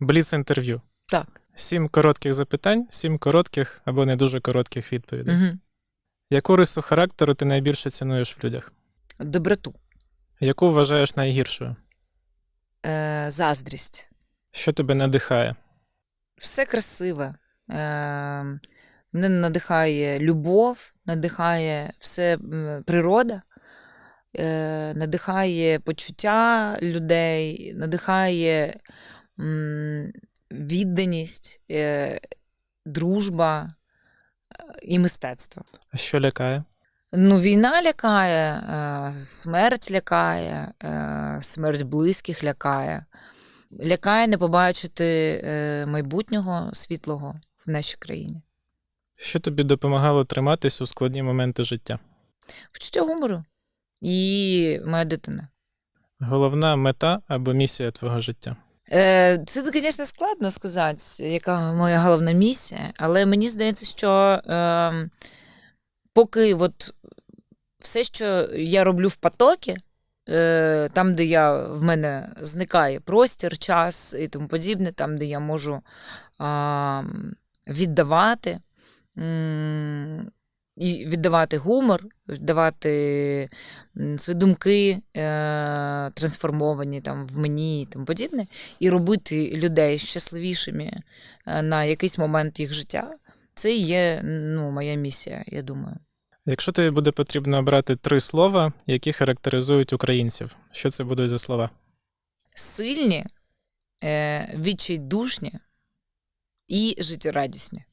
Бліц інтерв'ю. Так. Сім коротких запитань, сім коротких або не дуже коротких відповідей. Угу. Яку рису характеру ти найбільше цінуєш в людях? Доброту. Яку вважаєш найгіршою? Е, заздрість. Що тебе надихає? Все красиве. Е, мене надихає любов, надихає все природа, е, надихає почуття людей, надихає відданість, е, дружба е, і мистецтво. А що лякає? Ну, війна лякає, е, смерть лякає, смерть близьких лякає. Лякає не побачити майбутнього світлого в нашій країні. Що тобі допомагало триматись у складні моменти життя? Почуття гумору і моя дитина. Головна мета або місія твого життя? Е, Це, звісно, складно сказати, яка моя головна місія, але мені здається, що е, поки от все, що я роблю в потокі, е, там, де я, в мене зникає простір, час і тому подібне, там, де я можу віддавати. І віддавати гумор, віддавати свої думки е, трансформовані там в мені і тому подібне, і робити людей щасливішими е, на якийсь момент їх життя, це і є ну, моя місія, я думаю. Якщо тобі буде потрібно обрати три слова, які характеризують українців, що це будуть за слова? Сильні, е, відчайдушні і життєрадісні.